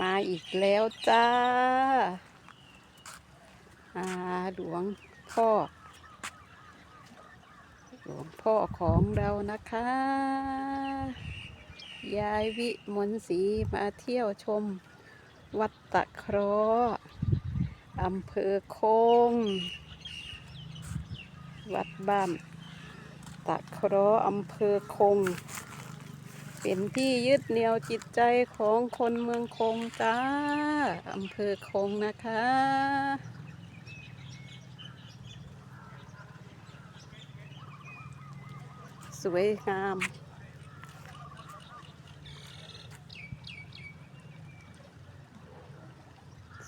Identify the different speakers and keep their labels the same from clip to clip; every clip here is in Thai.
Speaker 1: มาอีกแล้วจ้าอาหลวงพ่อ หลวงพ่อของเรานะคะ ยายวิมลศรีมาเที่ยวชม วัดตะเคราะห์อำเภอคง วัดบ้านตะเคราะห์อำเภอคง เป็นที่ยึดเหนี่ยวจิตใจของคนเมืองคงจ้าอำเภอคงนะคะ สวยงาม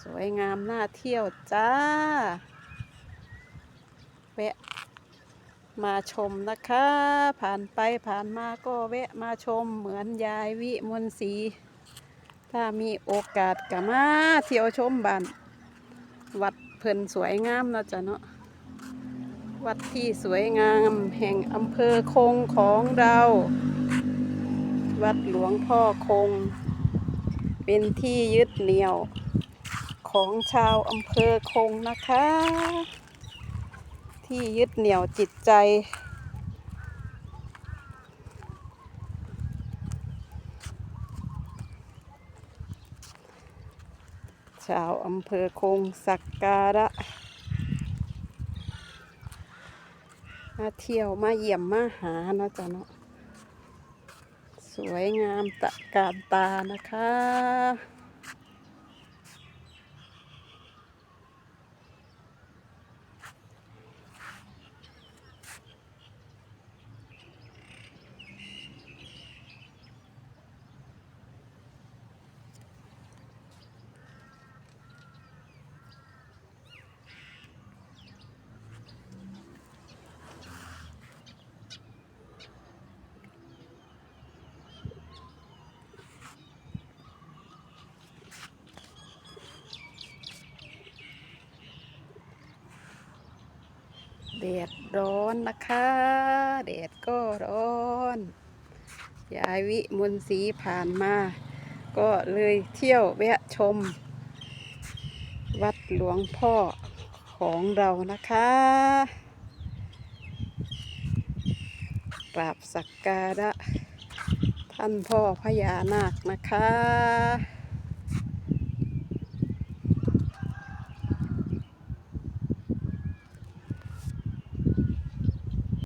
Speaker 1: สวยงามน่าเที่ยวจ้า แวะ มาชมนะคะ ผ่านไปผ่านมาก็แวะมาชมเหมือนยายวิมลศรีถ้ามีโอกาสก็มาเที่ยวชมบ้านวัดเพิ่นสวยงามนะจ้ะเนาะวัดที่สวยงามแห่งอำเภอคงของเรา วัดหลวงพ่อคง เป็นที่ยึดเหนี่ยวของชาวอำเภอคงนะคะ ที่ยึดเหนี่ยวจิตใจ ชาวอำเภอคงสักการะ มาเที่ยวมาเยี่ยมมาหานะจ๊ะเนาะสวยงามตะการตานะคะ แดดร้อนนะคะแดดก็ร้อนยายวิมลศรีผ่านมา ก็เลยเที่ยวแวะชม วัดหลวงพ่อของเรานะคะกราบสักการะท่านพ่อพญานาคนะคะ